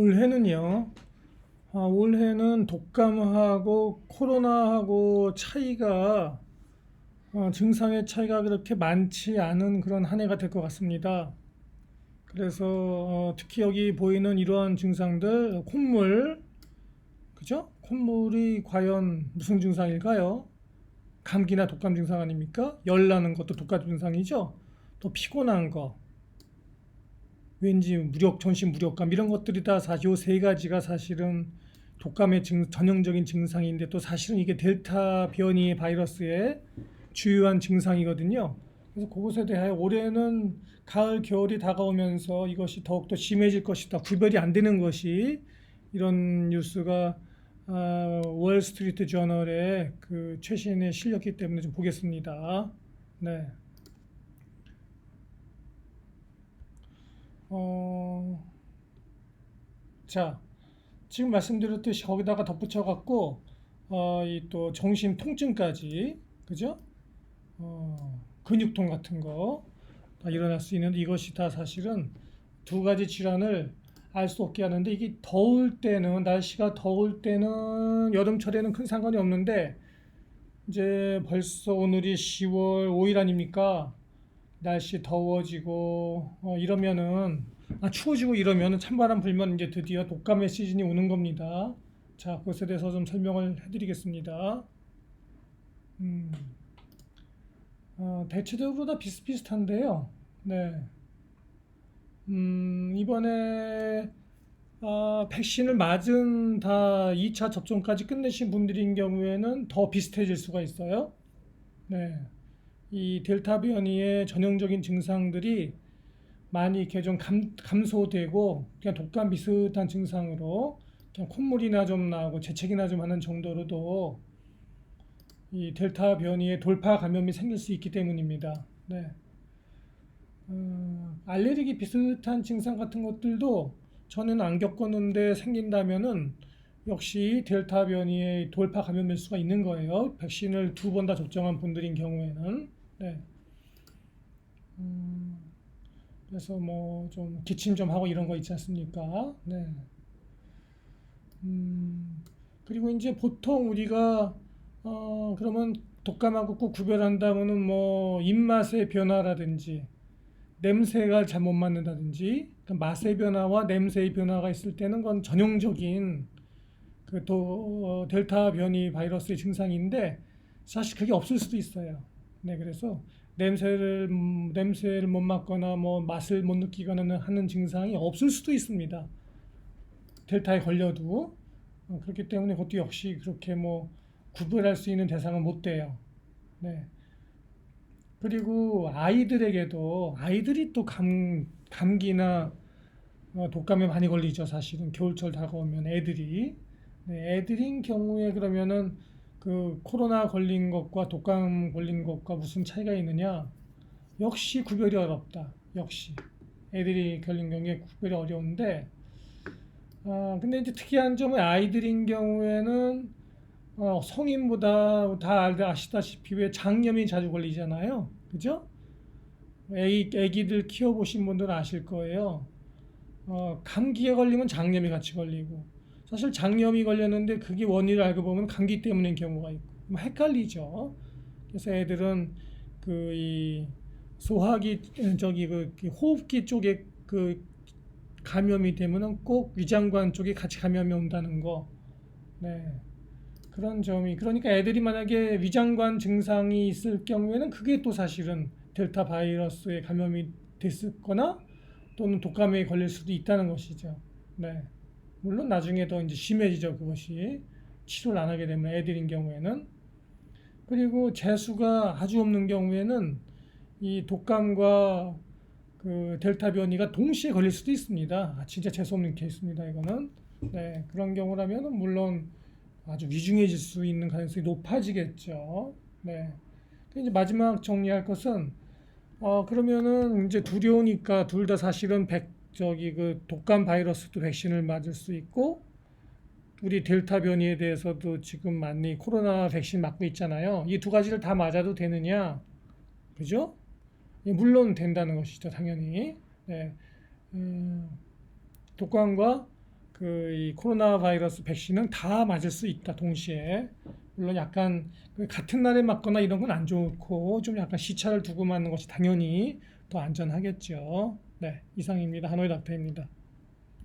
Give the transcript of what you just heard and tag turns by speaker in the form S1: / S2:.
S1: 올해는요. 아, 올해는 독감하고 코로나하고 차이가 어, 증상의 차이가 그렇게 많지 않은 그런 한 해가 될 것 같습니다. 그래서 어, 특히 여기 보이는 이러한 증상들 콧물 그죠? 콧물이 과연 무슨 증상일까요? 감기나 독감 증상 아닙니까? 열 나는 것도 독감 증상이죠. 또 피곤한 거, 왠지 무력, 전신 무력감 이런 것들이 다 사실 요세 가지가 사실은 독감의 증, 전형적인 증상인데 또 사실은 이게 델타 변이 바이러스의 주요한 증상이거든요. 그래서 그것에 대하여 올해는 가을, 겨울이 다가오면서 이것이 더욱더 심해질 것이다. 구별이 안 되는 것이 이런 뉴스가 아, 월스트리트 저널에 그 최신에 실렸기 때문에 좀 보겠습니다. 네. 어, 자, 지금 말씀드렸듯이 거기다가 덧붙여 갖고 어, 이 또 정신 통증까지 그죠? 어, 근육통 같은 거 다 일어날 수 있는데 이것이 다 사실은 두 가지 질환을 알 수 없게 하는데 이게 더울 때는 날씨가 더울 때는 여름철에는 큰 상관이 없는데 이제 벌써 오늘이 10월 5일 아닙니까? 날씨 더워지고 어, 이러면은 아, 추워지고 이러면은 찬바람 불면 이제 드디어 독감의 시즌이 오는 겁니다. 자, 그것에 대해서 좀 설명을 해드리겠습니다. 음, 어, 대체적으로 다 비슷비슷한데요. 네. 음, 이번에 아, 백신을 맞은 다 2차 접종까지 끝내신 분들인 경우에는 더 비슷해질 수가 있어요. 네. 이 델타 변이의 전형적인 증상들이 많이 이렇게 좀 감, 감소되고 그냥 독감 비슷한 증상으로 그냥 콧물이나 좀 나고 재채기나 좀 하는 정도로도 이 델타 변이의 돌파 감염이 생길 수 있기 때문입니다. 네. 어, 알레르기 비슷한 증상 같은 것들도 저는 안 겪었는데 생긴다면은 역시 델타 변이의 돌파 감염일 수가 있는 거예요. 백신을 두 번 다 접종한 분들인 경우에는. 네. 음, 그래서 뭐 좀 기침 좀 하고 이런 거 있지 않습니까? 네. 음, 그리고 이제 보통 우리가 어, 그러면 독감하고 꼭 구별한다면은 뭐 입맛의 변화라든지 냄새가 잘못 맡는다든지 그 맛의 변화와 냄새의 변화가 있을 때는 건 전형적인 그또 델타 변이 바이러스의 증상인데 사실 그게 없을 수도 있어요. 네, 그래서 냄새를 음, 냄새를 못 맡거나 뭐 맛을 못 느끼거나 하는 증상이 없을 수도 있습니다. 델타에 걸려도 어, 그렇기 때문에 그것도 역시 그렇게 뭐 구별할 수 있는 대상은 못 돼요. 네. 그리고 아이들에게도 아이들이 또 감, 감기나 어, 독감에 많이 걸리죠. 사실은 겨울철 다가오면 애들이 네, 애들인 경우에 그러면은 그 코로나 걸린 것과 독감 걸린 것과 무슨 차이가 있느냐? 역시 구별이 어렵다. 역시 애들이 걸린 경우에 구별이 어려운데 아 근데 이제 특이한 점은 아이들인 경우에는 어, 성인보다 다 알- 아시다시피 왜 장염이 자주 걸리잖아요. 그죠? 애기, 애기들 키워보신 분들은 아실 거예요. 어, 감기에 걸리면 장염이 같이 걸리고 사실 장염이 걸렸는데 그게 원인을 알고 보면 감기 때문인 경우가 있고 뭐 헷갈리죠. 그래서 애들은 그 이 소화기 저기 그 호흡기 쪽에 그 감염이 되면은 꼭 위장관 쪽에 같이 감염이 온다는 거. 네. 그런 점이 그러니까 애들이 만약에 위장관 증상이 있을 경우에는 그게 또 사실은 델타 바이러스에 감염이 됐거나 또는 독감에 걸릴 수도 있다는 것이죠. 네. 물론 나중에 더 이제 심해지죠, 그것이. 치료를 안 하게 되면 애들인 경우에는. 그리고 재수가 아주 없는 경우에는 이 독감과 그 델타 변이가 동시에 걸릴 수도 있습니다. 아, 진짜 재수 없는 케이스입니다, 이거는. 네. 그런 경우라면은 물론 아주 위중해질 수 있는 가능성이 높아지겠죠. 네. 그 이제 마지막 정리할 것은 어 그러면은 이제 두려우니까 둘 다 사실은 백 저기 그 독감 바이러스도 백신을 맞을 수 있고 우리 델타 변이에 대해서도 지금 많이 코로나 백신 맞고 있잖아요. 이 두 가지를 다 맞아도 되느냐? 그죠? 예, 물론 된다는 것이죠, 당연히. 네. 음, 독감과 그 이 코로나 바이러스 백신은 다 맞을 수 있다, 동시에. 물론 약간 그 같은 날에 맞거나 이런 건 안 좋고 좀 약간 시차를 두고 맞는 것이 당연히 더 안전하겠죠. 네, 이상입니다. 하노이 닥터입니다.